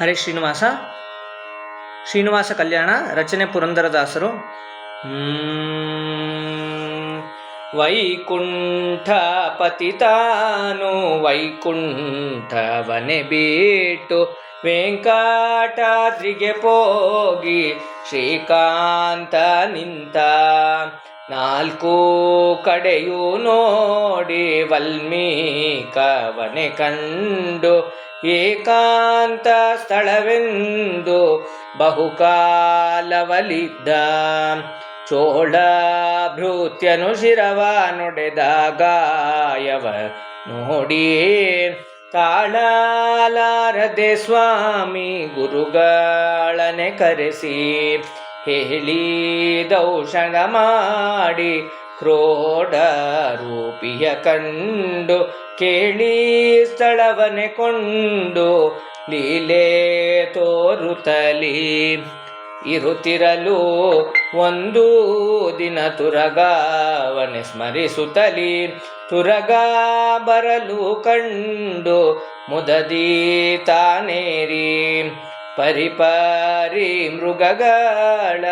ಹರೇ ಶ್ರೀನಿವಾಸ ಶ್ರೀನಿವಾಸ ಕಲ್ಯಾಣ, ರಚನೆ ಪುರಂದರದಾಸರು. ವೈಕುಂಠ ಪತಿತಾನು ವೈಕುಂಠವನೆ ಬಿಟ್ಟು ವೆಂಕಟಾದ್ರಿಗೆ ಹೋಗಿ ಶ್ರೀಕಾಂತ ನಿಂತ ನಾಲ್ಕು ಕಡೆಯೂ ನೋಡಿ ವಲ್ಮೀಕವನೆ ಕಂಡು ಏಕಾಂತ ಸ್ಥಳವೆಂದು ಬಹುಕಾಲವಲಿದ್ದ ಚೋಳ ಭೃತ್ಯನು ಶಿರವ ನುಡೆದಾಗಾಯವ. ನೋಡಿ, ತಾಳಲಾರದೆ ಸ್ವಾಮಿ ಗುರುಗಳನೆ ಕರೆಸಿ ಹೇಳಿ ದೌಷಣ ಮಾಡಿ ಕ್ರೋಡ ರೂಪಿಯ ಕಂಡು ಕೇಳಿ ಸ್ಥಳವನೆ ಕೊಂಡು ಲೀಲೆ ತೋರುತ್ತಲಿ ಇರುತ್ತಿರಲು ಒಂದು ದಿನ ತುರಗಾವನೆ ಸ್ಮರಿಸುತ್ತಲಿ. ತುರಗ ಬರಲು ಕಂಡು ಮುದದಿ ತಾನೇರಿ. ಪರಿಪರಿ ಮೃಗಗಳ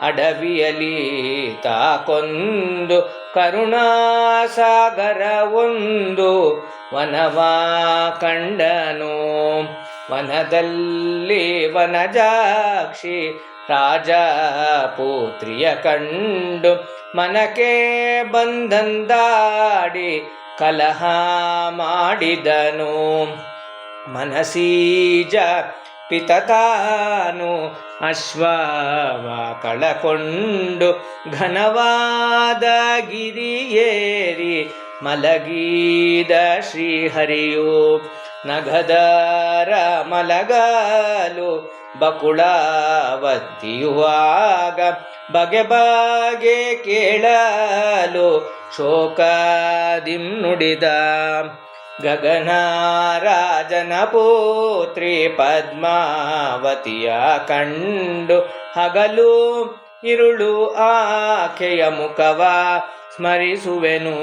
ಅಡವಿಯಲಿ ತಾಕೊಂದು ಕರುಣಾಸಾಗರ ಒಂದು ವನವಾ ಕಂಡನು. ವನದಲ್ಲಿ ವನಜಾಕ್ಷಿ ರಾಜ ಪುತ್ರಿಯ ಕಂಡು ಮನಕ್ಕೆ ಬಂಧಂದಾಡಿ ಕಲಹ ಮಾಡಿದನು. ಮನಸೀಜ ಪಿತತಾನು ಅಶ್ವವ ಕಳಕೊಂಡು ಘನವಾದ ಗಿರಿಯೇರಿ ಮಲಗೀದ ಶ್ರೀಹರಿಯು ನಗದರ ಮಲಗಲು ಬಕುಳಾವತ್ತಿಯುವಾಗ ಬಗೆ ಬಗೆ ಕೇಳಲು ಶೋಕಾದಿಂ ನುಡಿದ ಗಗನ ಪೋತ್ರಿ ಪದ್ಮಾವತಿಯ ಕಂಡು ಹಗಲು ಇರುಳು ಆಕೆಯ ಮುಖವ ಸ್ಮರಿಸುವೆನು.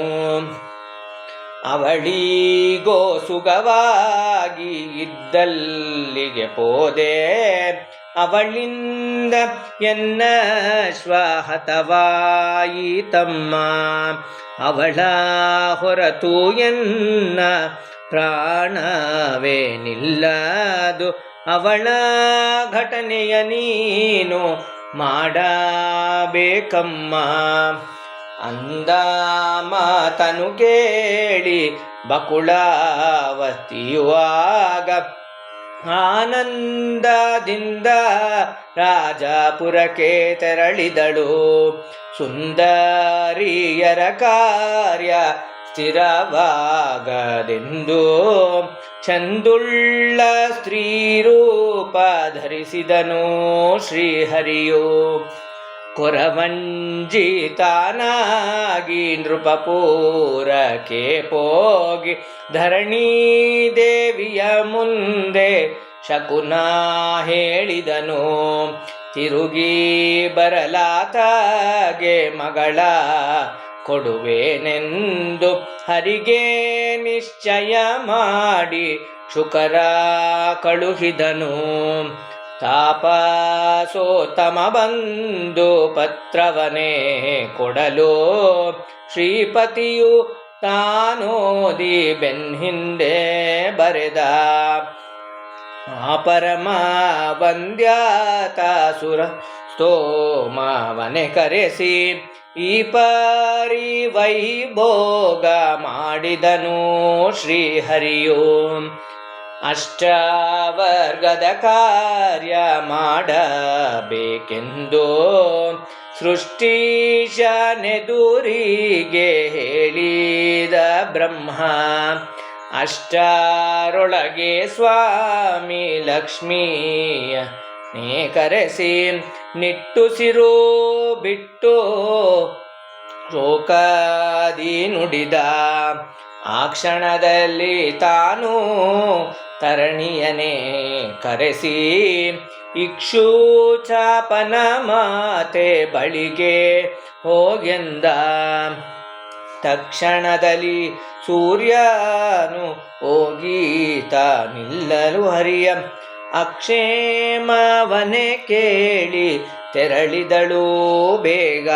ಅವಳಿಗೋ ಸುಗವಾಗಿ ಇದ್ದಲ್ಲಿಗೆ ಪೋದೆ, ಅವಳಿಂದ ಎನ್ನ ಶ್ವಾಹತವಾಯಿ ತಮ್ಮ ಅವಳ ಹೊರತು ಎನ್ನ ಪ್ರಾಣವೇ ನಿಲ್ಲದು. ಅವಳ ಘಟನೆಯ ನೀನು ಮಾಡಬೇಕಮ್ಮ. ಅಂದ ಮಾತನು ಕೇಳಿ ಬಕುಳಾವತಿಯುವಾಗ ಆನಂದದಿಂದ ರಾಜಪುರಕ್ಕೆ ತೆರಳಿದಳು. ಸುಂದರಿಯರ ಕಾರ್ಯ ಸ್ಥಿರವಾಗದೆಂದು ಚಂದುಳ್ಳ ಸ್ತ್ರೀರೂಪ ಧರಿಸಿದನು ಶ್ರೀಹರಿಯು. ಕೊರವಂಜಿತಾನಾಗಿ ನೃಪಪೂರಕ್ಕೆ ಪೋಗಿ ಧರಣಿ ದೇವಿಯ ಮುಂದೆ ಶಕುನ ಹೇಳಿದನು, ತಿರುಗಿ ಬರಲಾತಾಗೆ ಮಗಳ ಕೊಡುವೆನೆಂದು ಹರಿಗೆ ನಿಶ್ಚಯ ಮಾಡಿ ಶುಕರ ಕಳುಹಿದನು. ತಾಪಸೋತ್ತಮ ಬಂದು ಪತ್ರವನೇ ಕೊಡಲು ಶ್ರೀಪತಿಯು ತಾನೋದಿ ಬೆನ್ಹಿಂದೆ ಬರೆದ. ಆ ಪರಮ ವಂದ್ಯಾತಾಸುರ ಸ್ತೋಮವನೆ ಕರೆಸಿ, ಈ ಪರಿ ವೈಭೋಗ ಮಾಡಿದನು ಶ್ರೀಹರಿಯು. ಅಷ್ಟವರ್ಗದ ಕಾರ್ಯ ಮಾಡಬೇಕೆಂದು ಸೃಷ್ಟೀಶನೆದುರಿಗೆ ಹೇಳಿದ ಬ್ರಹ್ಮ. ಅಷ್ಟರೊಳಗೆ ಸ್ವಾಮಿ ಲಕ್ಷ್ಮೀಯ ನೇ ಕರೆಸಿ ನಿಟ್ಟುಸಿರು ಬಿಟ್ಟು ಶೋಕಾದಿ ನುಡಿದ ಆ ಕ್ಷಣದಲ್ಲಿ ತಾನು ತರಣಿಯನೇ ಕರೆಸಿ ಇಕ್ಷೂಚಾಪನ ಮಾತೆ ಬಳಿಗೆ ಹೋಗೆಂದ. ತಕ್ಷಣದಲ್ಲಿ ಸೂರ್ಯನು ಹೋಗೀತ ನಿಲ್ಲಲು ಹರಿಯ ಅಕ್ಷೇಮವನೆ ಕೇಳಿ ತೆರಳಿದಳು ಬೇಗ.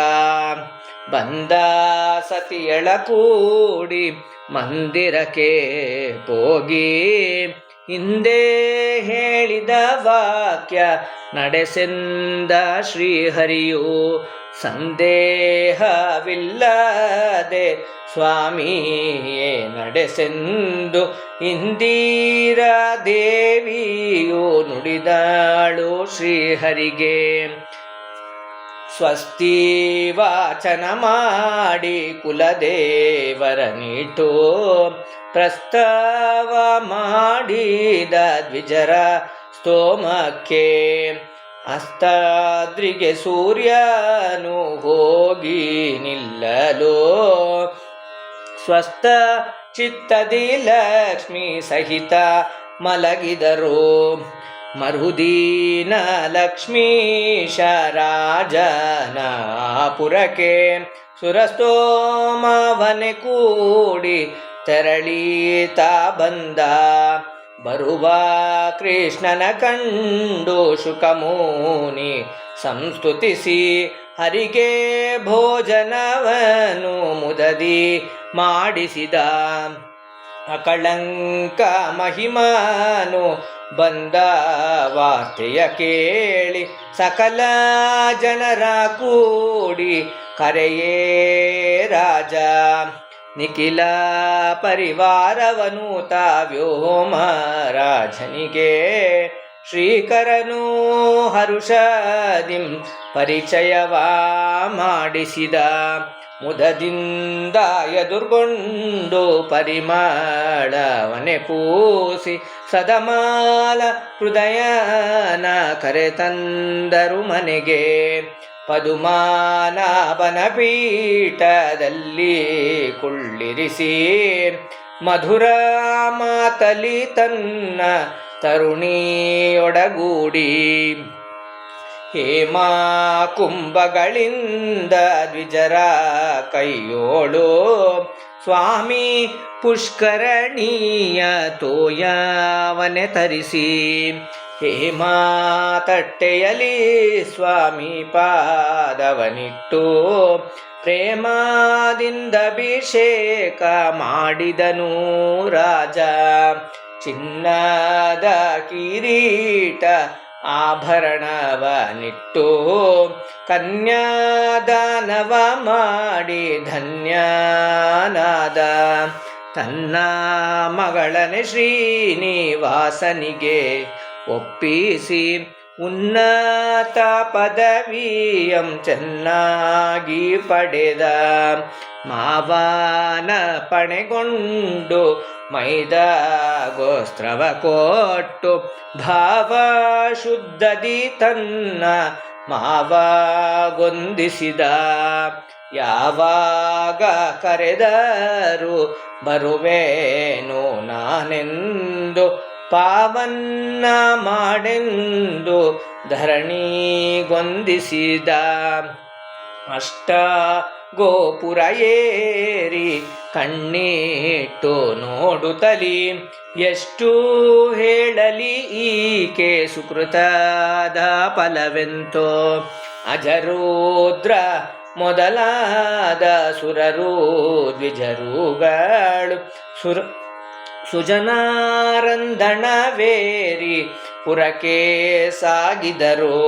ಬಂದ ಸತಿಯಳ ಕೂಡಿ ಮಂದಿರಕ್ಕೆ ಹೋಗಿ ಹಿಂದೆ ಹೇಳಿದ ವಾಕ್ಯ ನಡೆಸೆಂದ ಶ್ರೀಹರಿಯು ಸಂದೇಹವಿಲ್ಲದೆ ಸ್ವಾಮಿಯೇ ನಡೆಸೆಂದು ಇಂದಿರ ದೇವಿಯು ನುಡಿದಾಳು ಶ್ರೀಹರಿಗೆ. ಸ್ವಸ್ತಿ ವಾಚನ ಮಾಡಿ ಕುಲದೇವರ ನೀಟು ಪ್ರಸ್ತಾವ ಮಾಡಿದ ದ್ವಿಜರ ಸ್ತೋಮಕ್ಕೆ ಅಸ್ತಾದ್ರಿಗೆ ಸೂರ್ಯನು ಹೋಗಿ ನಿಲ್ಲಲು. ಸ್ವಸ್ಥ ಚಿತ್ತದಿ ಲಕ್ಷ್ಮಿ ಸಹಿತ ಮಲಗಿದರು. ಮರುದೀನ ಲಕ್ಷ್ಮೀಶ ರಾಜನ ಪುರಕ್ಕೆ ಸುರಸ್ತೋಮವನೆ ಕೂಡಿ ತೆರಳೀತಾ ಬಂದ. ಬರುವ ಕೃಷ್ಣನ ಕಂಡು ಶುಕಮೂನಿ ಸಂಸ್ತುತಿಸಿ, ಹರಿಗೆ ಭೋಜನವನು ಮುದದಿ ಮಾಡಿಸಿದ. ಅಕಳಂಕ ಮಹಿಮಾನು ಬಂದ ವಾರ್ತೆಯ ಕೇಳಿ, ಸಕಲ ಜನರ ಕೂಡಿ ಕರೆಯೇ ರಾಜ. ನಿಖಿಲ ಪರಿವಾರವನು ತಾವ್ಯೋಮ ರಾಜನಿಗೆ ಶ್ರೀಕರನು ಹರುಷದಿಂ ಪರಿಚಯವ ಮಾಡಿಸಿದ. ಮುದದಿಂದ ಎದುರ್ಗೊಂಡು ಪರಿಮಳವನೆ ಪೂಸಿ ಸದಮಾಲ ಹೃದಯನ ಕರೆತಂದರು ಮನೆಗೆ. ಪದುಮಾನಾಭನ ಪೀಠದಲ್ಲಿ ಕುಳ್ಳಿರಿಸಿ ಮಧುರ ಮಾತಲಿ ತನ್ನ ತರುಣಿಯೊಡಗೂಡಿ. ಹೇಮಾ ಕುಂಭಗಳಿಂದ ದ್ವಿಜರ ಕೈಯೋಳು. ಸ್ವಾಮಿ ಪುಷ್ಕರಣೀಯ ತೋಯವನೆ ತರಿಸಿ. ಹೇಮಾ ತಟ್ಟೆಯಲಿ ಸ್ವಾಮಿ ಪಾದವನಿಟ್ಟು ಪ್ರೇಮದಿಂದ ಅಭಿಷೇಕ ಮಾಡಿದನು ರಾಜ. ಚಿನ್ನದ ಕಿರೀಟ ಆಭರಣವನಿಟ್ಟು ಕನ್ಯಾದಾನವ ಮಾಡಿ ಧನ್ಯನಾದ. ತನ್ನ ಮಗಳನೆ ಶ್ರೀನಿವಾಸನಿಗೆ ಒಪ್ಪಿಸಿ ಉನ್ನತ ಪದವಿಯಂ ಚೆನ್ನಾಗಿ ಪಡೆದ ಮಾವನ ಪಣೆಗೊಂಡು ಮೈದ ಗೋಸ್ತ್ರವ ಕೊಟ್ಟು ಭಾವ ಶುದ್ಧದಿ ತನ್ನ ಮಾವಗೊಂದಿಸಿದ. ಯಾವಾಗ ಕರೆದರು ಬರುವೇನು ನಾನೆಂದು ಪಾವನ್ನ ಮಾಡೆಂದು ಧರಣಿಗೊಂದಿಸಿದ ಅಷ್ಟ ಗೋಪುರ ಏರಿ ಕಣ್ಣಿಟ್ಟು ನೋಡುತ್ತಲಿ. ಎಷ್ಟು ಹೇಳಲಿ ಈಕೆ ಸುಕೃತದ ಫಲವೆಂತೋ. ಅಜರೂದ್ರ ಮೊದಲಾದ ಸುರರು ದ್ವಿಜರುಗಳು ಸುರ ಸುಜನಾರಂದಣವೇರಿ ಪುರಕ್ಕೆ ಸಾಗಿದರು.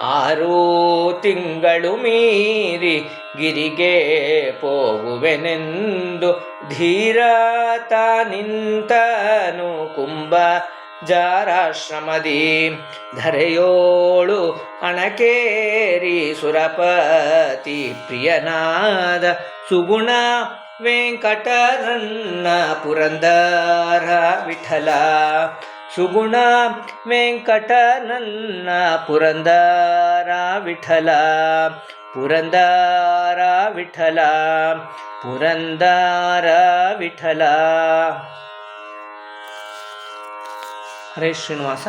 ಆರು ತಿಂಗಳು ಮೀರಿ ಗಿರಿಗೆ ಪೋಗುವೆನೆಂದು ಧೀರತ ನಿಂತನು ಕುಂಭ ಜಾರಾಶ್ರಮದಿ. ಧರೆಯೋಳು ಅಣಕೇರಿ ಸುರಪತಿ ಪ್ರಿಯನಾದ ಸುಗುಣ ವೆಂಕಟರನ್ನ ಪುರಂದರ ವಿಠಲ. ಸುಗುಣ ವೆಂಕಟನನ್ನ ಪುರಂದರ ವಿಠಲ. ಪುರಂದರ ವಿಠಲ ಪುರಂದರ ವಿಠಲ. ಹರೇ ಶ್ರೀನಿವಾಸ.